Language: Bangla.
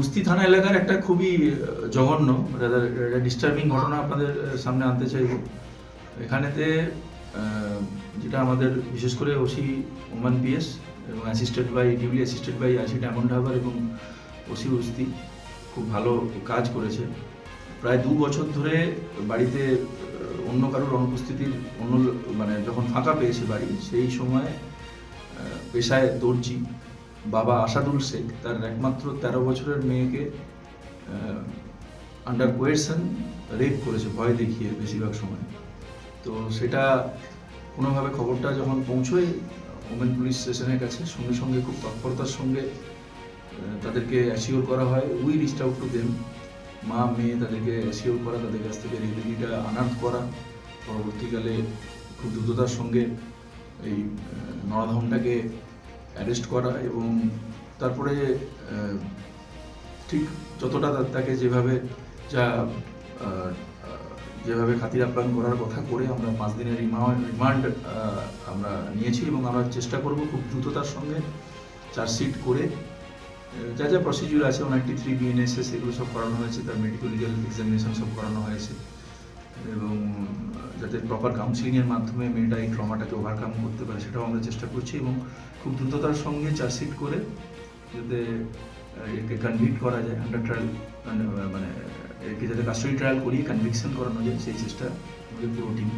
উস্তি থানা এলাকার একটা খুবই জঘন্য ডিস্টার্বিং ঘটনা আপনাদের সামনে আনতে চাইব। এখানেতে যেটা আমাদের, বিশেষ করে ওসি ওমান পিএস এবং assisted by duly assisted by আশি ডায়মন্ড হারবার এবং ওসি উস্তি খুব ভালো কাজ করেছে। প্রায় দু বছর ধরে বাড়িতে অন্য কারোর অনুপস্থিতির, অন্য মানে যখন ফাঁকা পেয়েছে বাড়ি, সেই সময় পেশায় দর্জি। বাবা আসাদুল শেখ তার একমাত্র তেরো বছরের মেয়েকে আন্ডার কোয়েশন রেপ করেছে ভয় দেখিয়ে বেশিরভাগ সময়। তো সেটা কোনোভাবে খবরটা যখন পৌঁছয় ওমেন পুলিশ স্টেশনের কাছে সঙ্গে সঙ্গে খুব তৎপরতার সঙ্গে তাদেরকে অ্যাসিওর করা হয়। We reached out to them মা মেয়ে তাদেরকে অ্যাসিওর করা তাদের কাছ থেকে রেলিডিটা আনার্ট করা। পরবর্তীকালে খুব দ্রুততার সঙ্গে এই আহ, নরাধমটাকে অ্যারেস্ট করা এবং তারপরে ঠিক যতটা তাকে যেভাবে যা যেভাবে খাতির আপ্যায়ন করার কথা করে আমরা পাঁচ দিনের রিমান্ড রিমান্ড আমরা নিয়েছি এবং আমরা চেষ্টা করব খুব দ্রুততার সঙ্গে চার্জশিট করে যা যা প্রসিডিউর আছে ওনারটি থ্রি বিএনএসএস এগুলো সব করানো হয়েছে, তার মেডিকেল লিগাল এক্সামিনেশন সব করানো হয়েছে এবং যাতে প্রপার কাউন্সিলিংয়ের মাধ্যমে মেয়েটা এই ট্রমাটাকে ওভারকাম করতে পারে, সেটাও আমরা চেষ্টা করছি এবং খুব দ্রুততার সঙ্গে চার্জশিট করে যাতে একে কনভিক্ট করা যায় আন্ডার ট্রায়াল মানে মানে একে যাতে কাস্টডি ট্রায়াল করিয়ে কনভিকশন করানো যায়, সেই চেষ্টা আমাদের পুরো টিম